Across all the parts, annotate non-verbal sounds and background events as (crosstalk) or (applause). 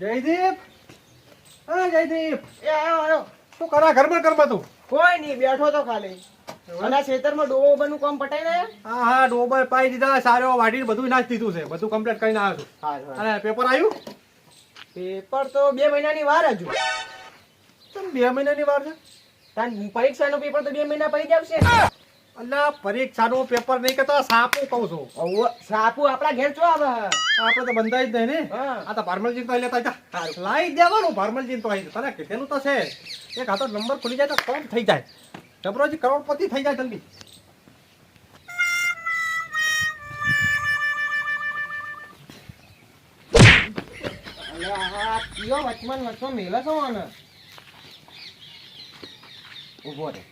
જયદીપ! હા જયદીપ! એ આયો આયો. શું કરા ઘરમાં ઘરમાં તું? કોઈ નહીં બેઠો તો ખાલી. અને ખેતરમાં ડોબો બનું કામ પટાઈ ને હા હા ડોબર પાઈ દીધા સારો વાટીને બધું નાખી દીધું છે. બધું કમ્પ્લીટ કરીને આવ્યો છું. અને પેપર આવ્યું? પેપર તો બે મહિનાની વાર હજુ. કેમ બે મહિનાની વાર છે? તાન પરીક્ષાનો પેપર તો બે મહિના પછી જ આવશે. અલ્યા પરીક્ષાનું પેપર નહીં કે તો સાપુ કહું છું. સાપુ આપણા ઘેર છો આવે આપણે તો બંધાઈ જ નહીં ને. આ તો ફાર્મલજી તો લેતા જ દેવાનું ફાર્મલજી તો આવી તને કીધેલું તો છે. એક હાથો નંબર ખુલી જાય તો કોમ થઈ જાય? ડબરોજી કરોડપતિ થઈ જાય જલ્દી. કયો વચમાં વચમાં મેલે છો આને? ઊભો રે.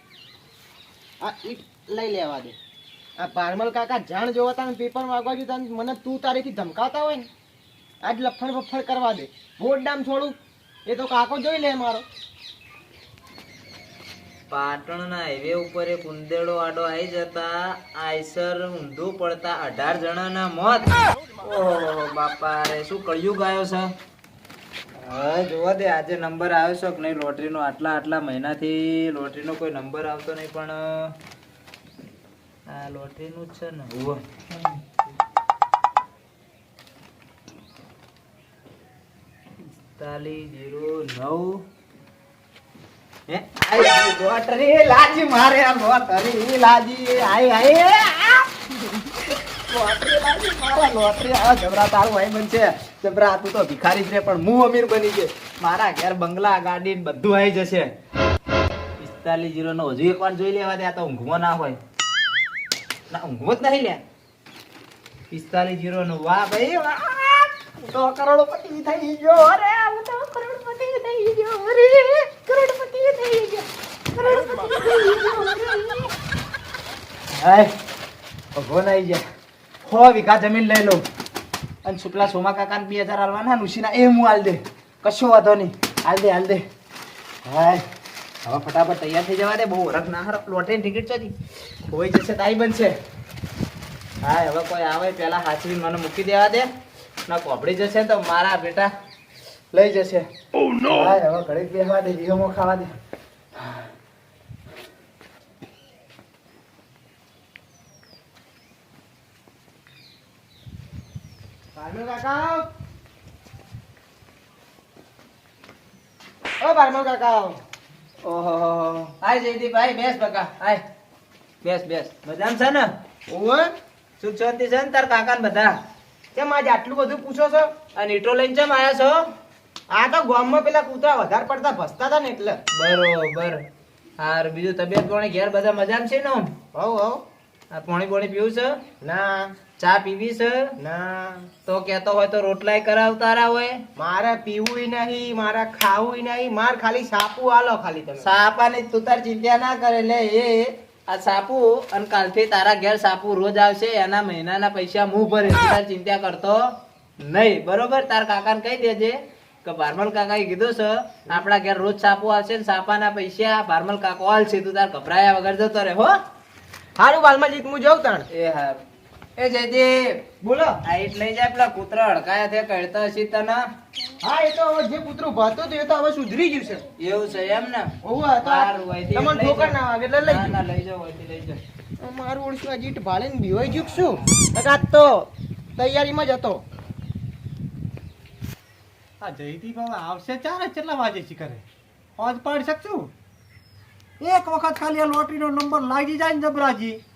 આ ઈટ લઈ લેવા દે. આ ભારમલ કાકા જાણ જોવા તાને પેપર વાગવા ગયું તાને મને તું તારીથી ધમકાતા હોય ને આજ લફડ બફડ કરવા દે. બોર્ડ ડામ છોડું. એ તો કાકો જોઈ લે મારો. પાટણના હાઈવે ઉપર એક ઉંદેડો આડો આવી જતા આઈસર ઊંધું પડતા અઢાર જણાના મોત. ઓહો બાપા રે શું કળિયુગ આવ્યો છે? હવે જોવા દે આજે નંબર આવ્યો છે કે નહીં? લોટરીનો આટલા આટલા મહિનાથી લોટરીનો કોઈ નંબર આવતો નહીં પણ આ લોટરીનું જ છે ને ઉવ્વ. પિસ્તાલીસ જીરો નવ. લોટરી લાજી મારે લોટરી લોટરી લોટરી જબરા તું ભિખારી જ પણ હું અમીર બની ગયો. મારા ઘેર બંગલા, ગાડી ને બધું આવી જશે. પિસ્તાલીસ જીરો નો હજુ એક વાર જોઈ લેવા દે તો ઊંઘમાં ના હોય. ના, ઊંઘવો જ નહીં લે. પિસ્તાલીસ જીરો નો વાહ ભાઈ તો કરોડપતિ થઈ ગયો, અરે, હું તો કરોડપતિ થઈ ગયો, અરે, કરોડપતિ થઈ ગયો, કરોડપતિ થઈ ગયો આવી ગયા. સો વીઘા જમીન લઈ લઉં. અને શુક્લા સોમા કાકા બે હજાર હાલવાના ઋષિના, એ હું હાલ દે. કશો વાંધો નહીં. હાલ દે હાલ દે. હાય. હવે ફટાફટ તૈયાર થઈ જવા દે. બહુ હરખ ના હરખ લોટરી ટિકિટ ચોથી કોઈ જશે તાઈ બનશે. હા હવે કોઈ આવે પહેલા હાચવી મને મૂકી દેવા દે. ના કોપડી જશે તો મારા બેટા લઈ જશે. હાય હવે ઘડીક બેસવા દે જીવમો ખાવા દે. કાકા ઓ ભારમલ કાકા ઓહો હાય બેસ બકા હાય. બેસ બેસ. મજામાં છે ને? ઓવે સુખ શાંતિ છે ને તાર કાકા બધા? કેમ આજે આટલું બધું પૂછો છો? અને ઈટો લઈને ચમ આયા છો? આ તો ગામમાં પેલા કૂતરા વધારે પડતા ભસતા હતા ને એટલે. બરોબર. હાર બીજું તબિયત પાણી ઘેર બધા મજામાં છે ને? હવ હવ. આ પાણી પાણી પીવું છે? ના. ચા પીવી છે? ના. તો કેતો હોય તો રોટલાય કરાવતારા હોય. મારે પીવું નહીં મારે ખાવું નહીં માર ખાલી સાપુ આલો ખાલી તમે. સાપાની તું તાર ચિંતા ના કરે લે એ આ સાપુ અને કાલથી તારા ઘેર સાપુ રોજ આવશે એના મહિનાના પૈસા હું ભરે તાર ચિંતા કરતો નહીં. બરોબર? તાર કાકાને કહી દેજે કે ભારમલ કાકાએ કીધું છે આપણા ઘેર રોજ સાપુ આવશે ને સાપાના પૈસા ભારમલ કાકો આલશે તું તાર ગભરાયા વગર જતો રહે હો. હારું બાલમાં જીત હું જઉં તાણ એ હાર એ જયદીપ. બોલો. આ ઈટ લઈ જાય પેલા કૂતરા હડકાયા છે કહેતા હશે તને. હા એ તો હવે જે કૂતરું ભાતો તો એ તો હવે સુધરી ગયું છે. એવું છે એમ ને? ઓવે તો તમને ઠોકર ના વાગે એટલે લઈ ના, લઈ જાવ અહીંથી લઈ જાવ મારું ઓળખું આ જીટ ભાળે ને બીવાઈ ગયું શું? કાકા તો તૈયારીમાં જ હતો. આ જયદીપ હવે આવશે ચારે કેટલા વાગે છે કરે પાંચ પાડી શકશું? એક વખત ખાલી આ લોટરીનો નંબર લાગી જાય ને જબરાજી. તો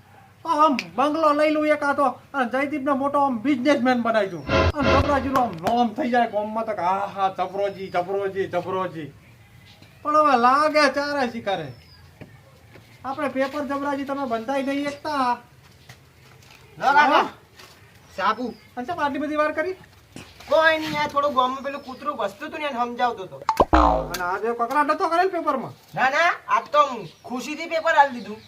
આમ બંગલો લઈ લઉં એક આ તો અને જયદીપને મોટો આમ બિઝનેસમેન બનાવી દઉં. અને જબરાજીનો આમ નોમ થઈ જાય ગામમાં તો હા હા જબરોજી જબરોજી જબરોજી. પણ હવે લાગે ચારે શિકારે આપણે પેપર જબરાજી તમે બંધાઈ નહીં એકતા. સાપુ અને સાહેબ આટલી બધી વાર કરી? કોઈ નહીં આ થોડું ગામમાં પેલું કૂતરું ભસતું હતું ને એને સમજાવતો હતો. અને આજે કકડાટ નતો કરેલ પેપરમાં ના ના આ તો ખુશીથી પેપર આલી દીધું.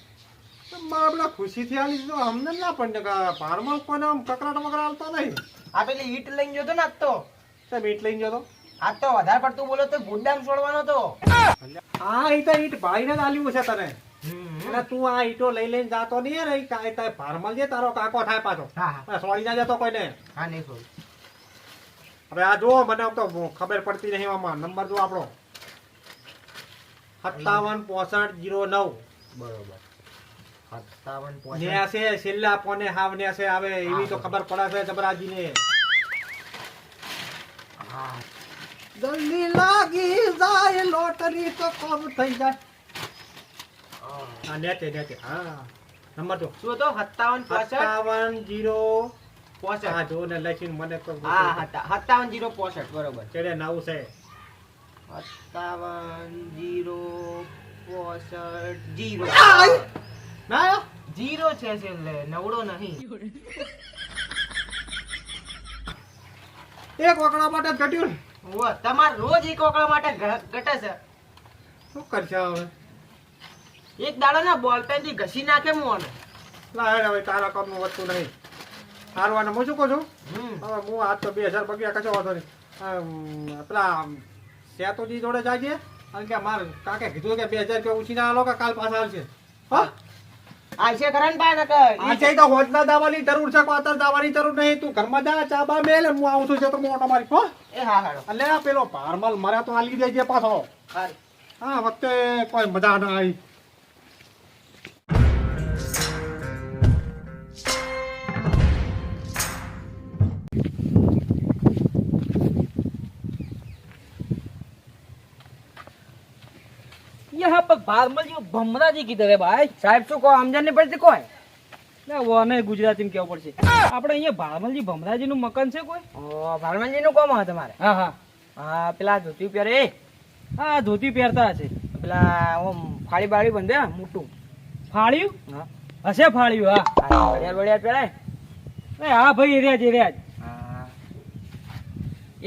આપણા ખુશીથી આલી દીધું. અમને ના પણ ભારમાં કોઈને આમ કકરાટ વગર આવતા નહીં. આ પેલી ઈટ લઈને જતો ને આજ તો. તે ઈટ લઈને જતો આજ તો વધારે પડતું બોલો તો ગુડ્ડામ છોડવાનો તો. આ ઈટ ઈટ ભાઈને આલ્યું છે તને. અને તું આ ઈટો લઈ લઈને જાતો નહીં રે કાય તાય ભારમાં જે તારો કાકો થાય પાછો. સોળી ના જતો કોઈને. હા નહીં સોરી હવે આ જો મને તો ખબર પડતી નહીં આમાં. નંબર જો આપણો. સત્તાવન પોસઠ જીરો નવ. બરોબર. સત્તાવન પોઈન્ટ છે છેલ્લા પોને હાવ ને આવે એવી તો ખબર પડે છે જબરાજીને. જલ્દી લાગી જાય લોટરી તો કામ થઈ જાય. હા. નેતે નેતે હા. નંબર જો. શું હતો? સત્તાવન સત્તાવન જીરો પોસઠ. હા જો ને લખીને મને તો હા સત્તાવન જીરો પોસઠ બરોબર. ચડે નવ છે. સત્તાવન જીરો પોસઠ જીરો! ના જીરો છે છેલ્લે નવડો નહીં. એક વકડા માટે ઘટ્યું ને. તમાર રોજ એક કોકડા માટે ઘટે છે. શું કરશે હવે? એક દાડો ના બોલપેનથી ઘસી નાખે મોને લા હવે તારા કામનું વધતું નહીં. હારવાને હું શું કહું છું. હવે હું આજ તો બે હજાર બગ્યા કશો વાંધો નહીં. પેલા સેતુજી જોડે જાજે? કારણ કે મારે કાકે કીધું કે બે હજાર રૂપિયા ઉછીના આલો કે કાલ પાછા આવશે હા? આશે ખરા ને બા નકર આ છે તો હોટલા દાવાની જરૂર છે કોતર દાવાની જરૂર નહીં. તું ઘરમાં જા ચા બા મેલ હું આવું છું તો મોટો મારી હો? એ હા હા આ પેલો પારમલ મારા તો આલી દેજે પાછો. હા વખતે કોઈ મજા ના આવી. પારમલજી ભમરાજી કીધે રે ભાઈ. સાહેબ શું કહો સમજણ નહીં પડતી કોઈ? ના અમે ગુજરાતીમાં કેવું પડશે. આપણે અહીંયા ભારમલજી ભમરાજી નું મકાન છે કોઈ? ભારમલજી નું કોમ હા હા હા. હા પેલા ધોતી પહેરે. હા ધોતી પહેરતા હશે. પેલા ઓમ ફાળી બાળી બંધે મોટું. ફાળ્યું? હશે ફાળ્યું હા. વડિયાર વડિયાર પહેરાય. હા ભાઈ એરિયા જ એરિયા જ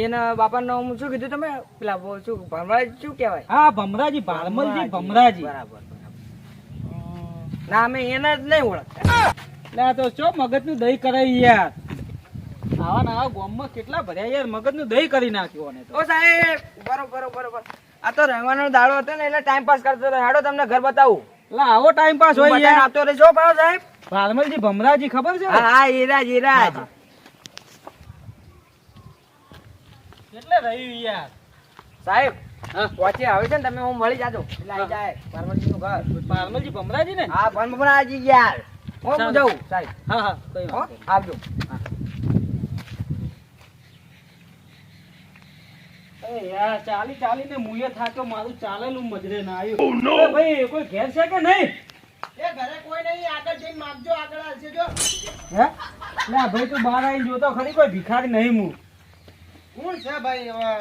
એના બાપાનું નામ શું કીધું તમે? પેલા શું ભરવાડ શું કહેવાય? હા ભમરાજી ભારમલજી ભમરાજી. બરાબર. ના અમે એને જ નહીં ઓળખતા. ના તો ચો મગજનું દહીં કરાય યાર. આવા ના આવા ગામમાં કેટલા ભર્યા યાર મગજનું દહીં કરી નાખ્યું અને તો. ઓ સાહેબ બરોબર બરોબર આ તો રહેવાનો દાડો હતો ને એટલે ટાઈમ પાસ કરતો હતો હાડો તમને ઘર બતાવું. એટલે આવો ટાઈમ પાસ હોય યાર. આપતો રહેજો ભાવ સાહેબ. ભારમલજી ભમરાજી ખબર છે? હા હા હીરાજ એટલે રહ્યું યાર? સાહેબ હા. આવે છે ને તમે હું મળી જાજો. એટલે આવી જાય. પાર્વતીનું ઘર. ભારમલજી ભમરાજી ને? હા ભમરાજી યાર. હું હું જાઉં સાહેબ. હા હા કઈ હો વાંધો નહીં. આવજો. યાર ચાલી ચાલીને મુએ થાક્યો મારું ચાલેલું મજરે ના આવ્યું અરે ભાઈ કોઈ ઘેર છે કે નહીં? એ ઘરે કોઈ નહીં આગળ જઈને માગજો આગળ આવશે જો. હે? લે ભાઈ તું બહાર આવીને જોતો ખરી કોઈ ભિખારી નહીં હું કોણ છે ભાઈ હવે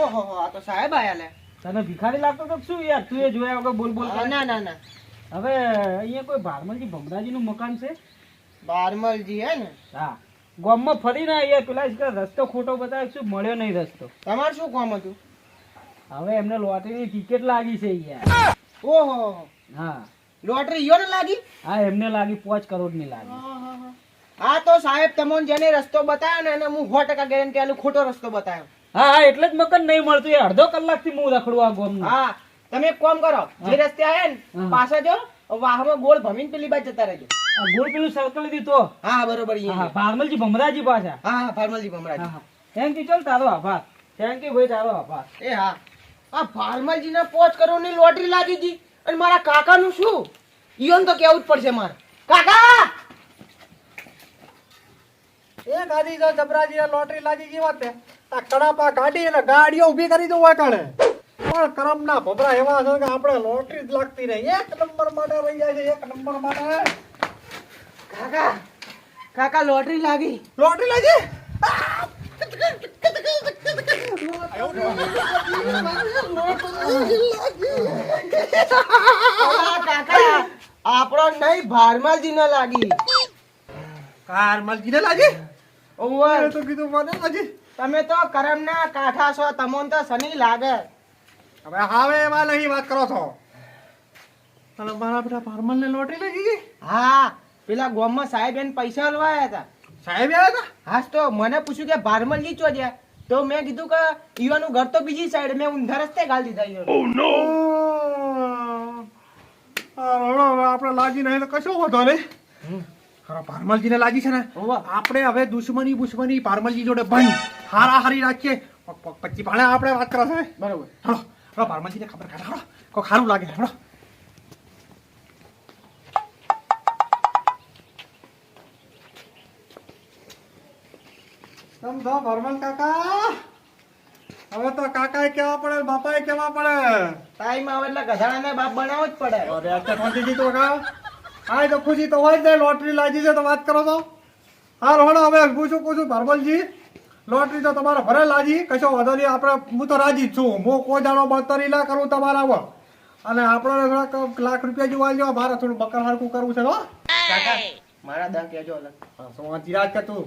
ઓહો હો આ તો સાહેબ આયા લે. તને ભિખારી લાગતો તો શું યાર? તું એ જોયા વગર બોલ બોલ ના ના ના. હવે અહીંયા કોઈ ભારમલજી ભમરાજી નું મકાન છે? ભારમલજી હે ને? હા. ગામમાં ફરીને અહીંયા પેલા રસ્તો ખોટો બતાવે શું મળ્યો નહીં રસ્તો. તમારે શું કામ હતું? હવે એમને લોટરીની ટિકિટ લાગી છે યાર. ઓહો હા લોટરી યો ને લાગી? હા એમને લાગી પાંચ કરોડની લાગી હા તો સાહેબ તમને જેને રસ્તો બતાવ્યો ને એને હું સો ટકા ગેરંટી આલું ખોટો રસ્તો બતાવ્યો હા હા એટલે જ મકાન નહીં મળતું. એ અડધો કલાકથી હું રખડું આ ગોમ હા તમે એક કોમ કરો જે રસ્તે આયા ને. પાછા જો વાહમાં ગોળ ભમીન પેલી બાજુ જતા રહેજો. ગોળ પેલું સર્કલ દીધો. હા હા બરોબર હા. ભારમલજી ભમરાજી પાછા. હા હા ફાર્મલજી ભમરાજી. થેન્ક યુ ચલ તારો આભાર. થેન્ક યુ ભાઈ તારો આભાર. એ હા. આ ફાર્મલજી ના પોચ કરોડની લોટરી લાગી હતી અને મારા કાકા નું શું? ઈયોન તો કેવું જ પડશે મારે. કાકા! એ ગાડી જો જબરાજી લોટરી લાગી ગઈ વાત આ કડાપા કાઢી અને ગાડીઓ ઊભી કરી દઉં હોય કાણે. પણ કરમના ભભરા એવા છે કે આપણે લોટરી જ લાગતી નહીં. એક નંબર માટે રહી જાય છે એક નંબર માટે. કાકા કાકા લોટરી લાગી. લોટરી લાગી? કાકા આપણો નહીં ભારમલજી ના લાગી. ભારમાલજી ના લાગી? ઓવર. તો કીધું મને લાગી તમે તો કરમના કાઠા છો તમોન તો શનિ લાગે. હવે હવે એમાં નહીં વાત કરો છો. અને મારા બેટા ફાર્મલ ને લોટરી લાગી ગઈ? હા પેલા ગામમાં સાહેબ એને પૈસા હલવાયા હતા. સાહેબ આવ્યા હતા? હા તો મને પૂછ્યું કે ભારમલજી ચો છે? તો મેં કીધું કે ઈવાનું ઘર તો બીજી સાઈડ મેં ઊંધા રસ્તે ગાળ દીધા ઈયોને. આ રડો આપણે લાગી નહીં તો કશો હોતો નહીં. ખરો પારમલજીને લાગી છે ને? આપણે હવે દુશ્મની બુશ્મની પારમલજી જોડે બંધ. હારા હારી રાખીએ. પછી ભાણે આપણે વાત કરો છે બરોબર. હળો હળો પારમલજીને ખબર કાઢો. હળો કોઈ ખારું લાગે. હળો સમજો પરમલ કાકા. હવે તો કાકા કેવા પડે બાપાએ કેવા પડે? ટાઈમ આવે એટલે ગધાડાને બાપ બનાવવો જ પડે. અરે અત્યારે શાંતિ જીતો કા હા તો ખુશી તો હોય જ ને લોટરી લાગી છે તો વાત કરો તો. હા રોહણો હવે પૂછું પૂછું ભરબલજી લોટરી તો તમારે ભરે લાજી કશો વધો નહીં આપણે હું તો રાજી જ છું. હું કોઈ જાણો બળતરી ના કરું તમારા પર અને આપણે થોડાક લાખ રૂપિયા જેવું જવા મારે થોડું બકર હરકું કરવું છે કાકા મારા દા કહેજો તો રાજ કે તું?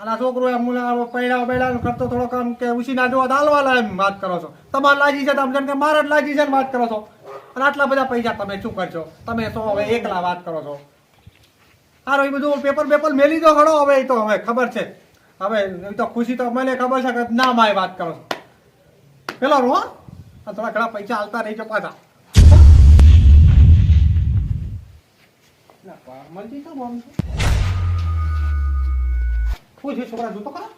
અને છોકરો એમ મુલા પૈડા પૈડા ખર્ચો થોડો કામ કે ઉછી ના જોવા દાલવાલા એમ વાત કરો છો. તમારે લાગી છે તમે જેમ કે મારે જ લાગી છે ને વાત કરો છો. અને આટલા બધા પૈસા તમે શું કરશો? તમે શું હવે એકલા વાત કરો છો. સારું એ બધું પેપર પેપર મેલી દો ઘણો હવે એ તો હવે ખબર છે. હવે એ તો ખુશી તો મને ખબર છે કે ના માય વાત કરો છો. પેલો રો થોડા ઘણા પૈસા હાલતા રહીજો પાછા. પારમલજી તો બોમ્બ છે. શું છે છોકરા જોતો ખરા?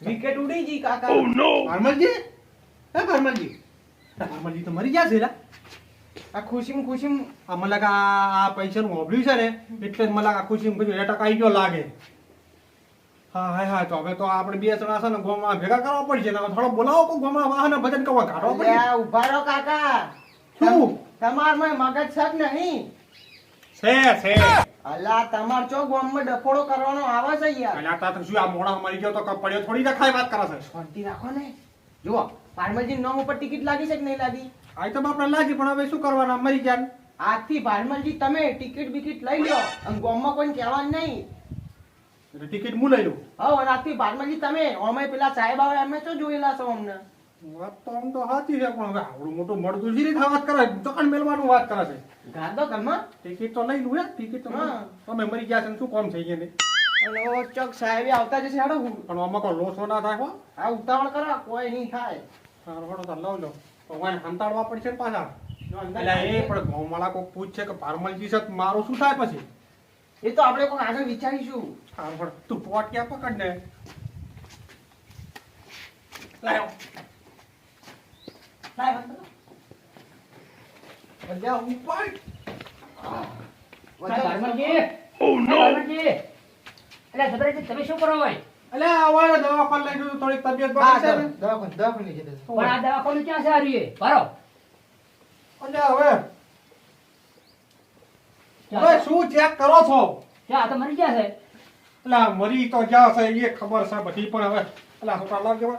વિકેટ ઉડી ગઈ કાકા. ભારમલજી હે ભારમલજી ભારમલજી તો મરી ગયા છે લા. આ ખુશીમ ખુશીમ આ મને લાગે આ પૈસાનું હોબળ્યું છે ને એટલે જ મને લાગે આ ખુશી એટક આવી ગયો લાગે. હા હા હા તો હવે તો આપણે બે જણા છે ને ગોમાં ભેગા કરવા પડશે ને થોડો બોલાવો કોઈ ગોમાં વાહન ભજન કરવા કાઢવા પડશે. અલ્યા, ઊભા રહો કાકા. શું? તમારમાં મગજ છે જ નહીં. છે છે. અલા તમાર ચો ગામમાં ડફોડો કરવાનો આવે છે યાર? તા તો શું આ મોડા મરી ગયો તો પડ્યો થોડી રખાય વાત કરે છે. શાંતિ રાખો ને. જુઓ પારમલજી નામ ઉપર ટિકિટ લાગી છે કે નહીં લાગી? આ તો બાપને લાગી પણ હવે શું કરવાના? મરી ગયા. આજથી ભારમલજી તમે ટિકિટ બિકિટ લઈ લો અને ગામમાં કોઈને કહેવા નહીં. એટલે ટિકિટ હું લઈ લઉં? હા અને આજથી ભારમલજી તમે અમે પેલા સાહેબ આવે અમે તો જોયેલા છો અમને? વાત તો આમ તો સાચી છે પણ હવે આવડું મોટું મળતું રીતે વાત કરે દુકાન મેળવાનું વાત કરે છે. ગાદો ઘરમાં? ટિકિટ તો લઈ લઉં હે. ટિકિટ તો તમે મરી ગયા છે શું કોમ થઈ ગયા ને? ઓ ચોક સાહેબે આવતા જશે હેડો. પણ આમાં કોઈ લોસો ના થાય હો. આ ઉતાવળ કરો કોઈ નહીં થાય. સારું હેડો તો લઉં લો. ભગવાન વાને હંતાડવા પડશે ને પાછા? એટલે એ પણ ગામવાળા કોઈ પૂછશે કે પારમલજી છે મારું શું થાય પછી? એ તો આપણે કોઈ આગળ વિચારીશું. સારું હેડો. તું પોટ ક્યાં પકડ ને. લાયો. લાયો લાય બંધ કરો. અલ્યા ઉપાડ. ભારમલજી ભારમલજી એટલે જબરજસ્ત તમે શું કરો હોય? અલ્યા આવાને દવાખાને લઈ જવું થોડી તબિયત બગડી છે દવાખાને- દવાખાને લઈ જતા. પણ આ દવાખાનું ક્યાં છે હારી ભરો. અલ્યા હવે. હવે શું ચેક કરો છો? ક્યાં? આ તો મરી ગયા છે. એટલે મરી તો ગયા છે એ ખબર છે બધી પણ હવે એટલે છોકરા લાવજો હવે.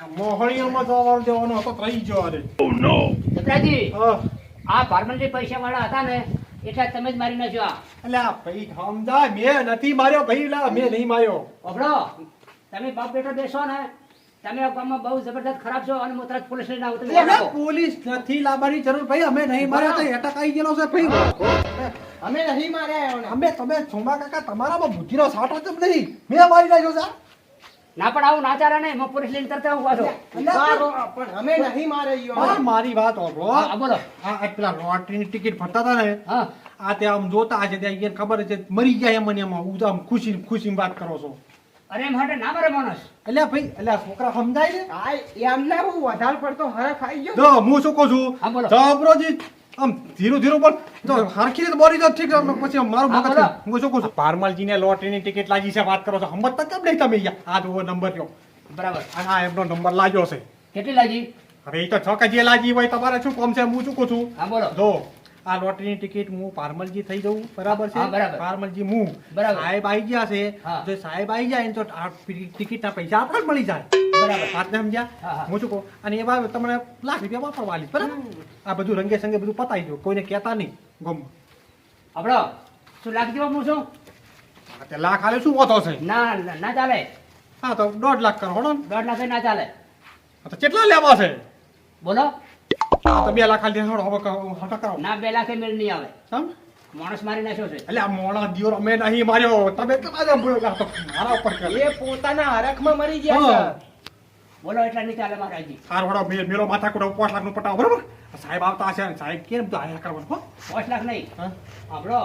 આ મોહણીઓમાં જવાનું દેવાનો હતો રહી ગયો અરે નો હા. આ ભારમલજી પૈસા વાળા હતા ને એટલે તમે જ મારી નાખ્યો એટલે ભાઈ સમજાય મેં નથી માર્યો ભાઈ લા મેં નહીં માર્યો. ઓબળો તમે બાપ બેટો બેસો ને. તમે આ ગામમાં બહુ જબરદસ્ત ખરાબ છો અને હું પોલીસ લઈને આવું તમે પોલીસ નથી લાવવાની જરૂર ભાઈ અમે નહીં માર્યો તો એટક આવી ગયેલો છે ભાઈ. અમે નહીં માર્યા અમે તમે સોમા કાકા તમારામાં બુદ્ધિનો સાટો જ નહીં. મેં મારી નાખ્યો છે ના પણ આવું ના ચાલે ને પોલીસ લઈને તરત આવું પાછો. પણ અમે નહીં માર્યા મારી વાત. હા, બોલો. આ આ પેલા લોટરીની ટિકિટ ફરતા હતા ને હા. આ તે આમ જોતા છે ત્યાં ઈને ખબર છે મરી ગયા એમ મને એમાં હું તો આમ ખુશી ખુશી વાત કરો છો. અરે માટે ના મરે માણસ. એટલે ભાઈ એટલે છોકરા સમજાય ને હા, એમને હું વધારે પડતો હરખ આવી ગયો. હું શું કહું છું. જબરોજી આમ ધીરું ધીરું બોલ. તો હરખી રીતે બોલી જો ઠીક છે, પછી મારું મગજ હું શું કહું છું? પારમાલજીને લોટરીની ટિકિટ લાગી છે વાત કરો છો. હમત કેમ નહીં તમે યાર? આ જુઓ નંબર લ્યો બરાબર. હા આ એમનો નંબર લાગ્યો છે. કેટલી લાગી? હવે એ તો છ જે લાગી હોય તમારે શું કોમ છે? હું શું કહું છું? હા બોલો. જો આ લોટરીની ટિકિટ હું પારમલજી થઈ જવું બરાબર છે? પારમલજી હું સાહેબ આવી ગયા છે. જો સાહેબ આવી જાય તો ટિકિટના પૈસા આપણે જ મળી જાય. બરાબર. વાતને સમજ્યા? હા, હા. હું શું કહું? અને એવા તમને લાખ રૂપિયા વાપરવા આલીશ બરાબર? આ બધું રંગે સંગે બધું પતાવી દો. કોઈને કહેતા નહીં. ગમ. આપણો શું લાખ જેવા હું છું લાખ આલે શું વાંધો છે? ના ના- ચાલે. હા તો દોઢ લાખ કરો. દોઢ લાખ ના ચાલે. તો કેટલા લેવા છે? બોલો. આ તો બે લાખ ખાલી હવે કરો, હટા કરો ના બે લાખે મેળ નહીં આવે સમ? માણસ મારી નાખ્યો છે એટલે આ મોણા અમે નહીં માર્યો તમે મારા ઉપર કરે. એ પોતાના હરખમાં મરી ગયા. બોલો એટલા નહીં ચાલે મહારાજજી સારું હળો મે- મેલો માથા કોડો પાંચ લાખનું પટાવો બરોબર સાહેબ આવતા હશે સાહેબ કેમ તો આયા કરવાનું હો પાંચ લાખ નહીં હા? આપણો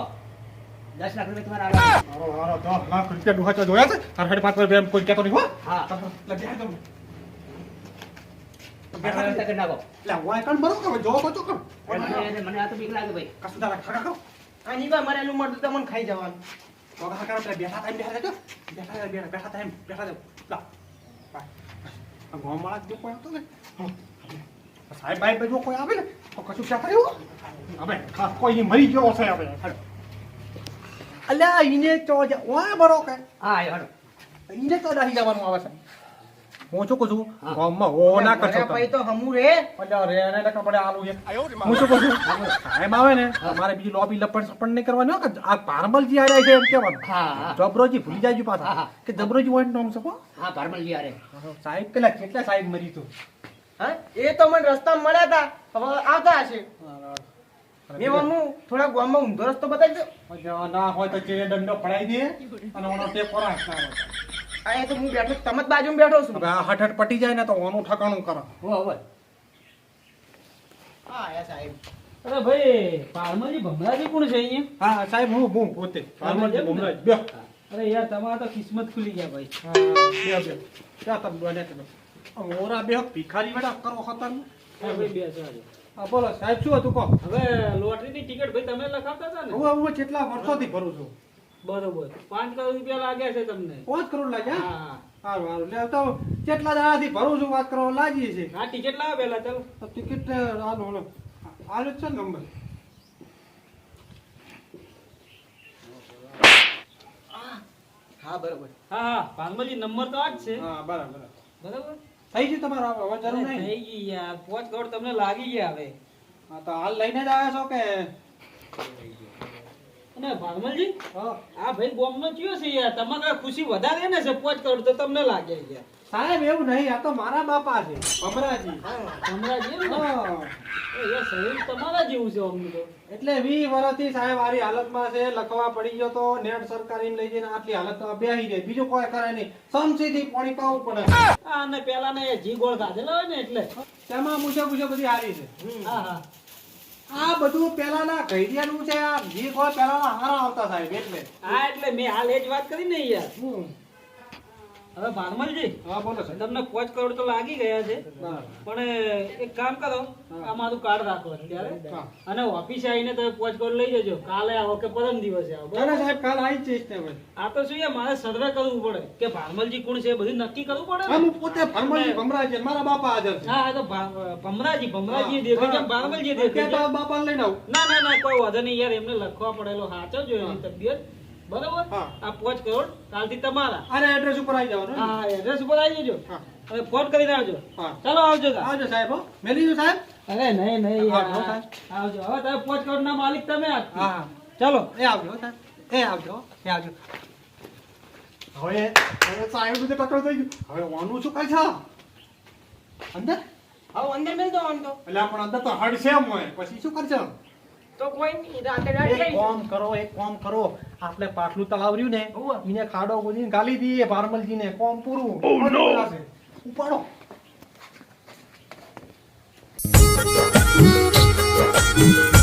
દસ લાખ રૂપિયા તમારે હારો હારો દસ લાખ રૂપિયા ડુહાચા જોયા છે તાર સાડી પાંચ પર કોઈ કહેતો નહીં હો નાખો એટલે વાય કાન બરોબર જો બચો કર મને આ તો બીક લાગે ભાઈ. કશું તારા ખાગા કરો આની બા મરેલું મળતું તમને ખાઈ જવાનું. તો કરો બેઠા થાય બેઠા જજો બેઠા બેઠા બેઠા થાય બેઠા જાવ લા. આ ગામવાળા જો કોઈ આવતો ને સાહેબ ભાઈ બાજુ કોઈ આવે ને તો કશું ક્યાં હવે ખાસ કોઈ મરી ગયો છે હવે. અલ્યા ઈને તો જ ઓય બરો કે. હા એ હાલો. ઈને તો દાહી જવાનું આવે છે. હું શું કહું છું. ગામમાં હો ના કરશો તમે. તો હમુ રે. અલ્યા રે ને ટકા પડે આલુ છે હું શું કહું છું? સાહેબ આવે ને મારે બીજી લોબી લપણ સપણ નહીં કરવાની કે આ પારમલજી આયા છે એમ હા જબરોજી ભૂલી જાય હા, પાછા કે જબરોજી હોય નામ છે કો હા ભારમલજી અરે સાહેબ પેલા કેટલા સાહેબ મરી તું? હા? એ તો મને રસ્તામાં મળ્યા હતા. હવે આવતા હશે. મેં હમું થોડા ગામમાં ઊંધો રસ્તો બતાવી દો ના હોય તો ચેરે દંડો પડાઈ દે અને ઓનો ટેકો રાખ ના હોય. તો હું બેઠો તમે જ બાજુમાં બેઠો છું. હવે આ હઠ પટી જાય ને તો ઓનું ઠકાણું કરો હો હવે. હા આયા સાહેબ. અરે ભાઈ પારમાજી ભમરાજી કોણ છે અહીંયા? હા સાહેબ હું હું પોતે. પારમલજી ભમરાજ, બે. અરે યાર તમારા તો કિસ્મત ખુલી ગયા ભાઈ. હા, બે બેહો. ક્યાં તમે બોલે તમે? ઓરા બે ભિખારી બેટા કરો ખતરનું. હા ભાઈ બે. હા, બોલો સાહેબ શું હતું કહો? હવે લોટરીની ટિકિટ ભાઈ તમે લખાવતા હતા ને? હું હું કેટલા વર્ષોથી ભરું છું. બરોબર. પાંચ કરોડ રૂપિયા લાગ્યા છે તમને? પાંચ કરોડ લાગ્યા? હા. સારું સારું. લે તો કેટલા દાડાથી ભરું છું વાત કરવા લાગી છે? હા ટિકિટ લાવો પેલા ચાલો તો ટિકિટ હાલો હાલો. હાલો છે નંબર હા બરોબર. હા હા. પારમાજી નંબર તો આ જ છે. હા બરાબર. બરાબર? થઈ ગયું તમારું હવે જરૂર નહીં. થઈ ગઈ યાર. પાંચ કરોડ તમને લાગી ગયા હવે. હા તો હાલ લઈને જ આવ્યા છો કે? અને ભાગમલજી. આ ભાઈ બોમ્બનો કયો છે યાર? તમારે ખુશી વધારે ને છે? પોચ કરોડ તો તમને લાગે યાર. સાહેબ એવું નહીં આ તો મારા બાપા છે. અમરાજી. ને? હા. એ શરીર તમારા જેવું છે અમને તો. એટલે વી વર્ષથી સાહેબ આરી હાલતમાં છે લખવા પડી ગયો તો નેટ સરકારી લઈ જઈને આટલી હાલતમાં બેહી રહે બીજું કોઈ કરે નહીં. સમસીથી પાણી પાવું પડે. અને પેલા ને જી ગોળ ખાધેલા હોય ને એટલે. તેમાં મૂછો મૂછો બધી હારી છે. હા હા. આ બધું પેલાના ઘડિયાળનું છે આ જે કોઈ પેલાના હારા આવતા સાહેબ એટલે હા એટલે મેં હાલ એ જ વાત કરી ને યાર. હવે ભારમલજી હા બોલો સાહેબ. તમને પાંચ કરોડ તો લાગી ગયા છે. પણ એક કામ કરો. આ મારું કાર્ડ રાખો અત્યારે. અને ઓફિસે આવીને તમે પાંચ કરોડ લઈ જજો. કાલે આવો કે પરમ દિવસે આવો. બરાબર? સાહેબ કાલ આવી જઈશ ને ભાઈ. આ તો શું મારે સર્વે કરવું પડે. કે ભારમલજી કોણ છે બધું નક્કી કરવું પડે હા પોતે ભરમજી ભમરાજી મારા બાપા હાજર છે. હા તો ભમરાજી ભમરાજી દેખે છે. ભારમલજી દેખે છે. બાપા લઈને આવું. ના ના ના કોઈ વાંધો નહીં યાર એમને લખવા પડેલો સાચવજો એની તબિયત. બરાબર? આ પાંચ કરોડ કાલથી તમારા. આને એડ્રેસ ઉપર આવી જવાનું હા એડ્રેસ ઉપર આવી જજો. અને ફોન કરીને આવજો. ચાલો આવજો આવજો સાહેબ મેલી જો સાહેબ. અરે નહીં નહીં આવજો. હવે તમે પાંચ કરોડ ના માલિક તમે હા ચાલો. એ આવજો હો સાહેબ. એ આવજો એ આવજો. હવે હવે સાહેબ બધે ટકર થઈ ગયું. હવે વાનું શું કઈ છે? અંદર? હવે અંદર મેલ દો આમ તો. એટલે પણ અંદર તો હડશે એમ હોય. પછી શું કરશે? તો કોઈ નહીં રાતે એક કામ કરો એક કામ કરો. આપણે પાટલું તળાવ રહ્યું ને એને ખાડો ગોદીને ગાલી દઈએ ભારમલજીને. કોમ પૂરું. ઉપાડો Thank (laughs) you.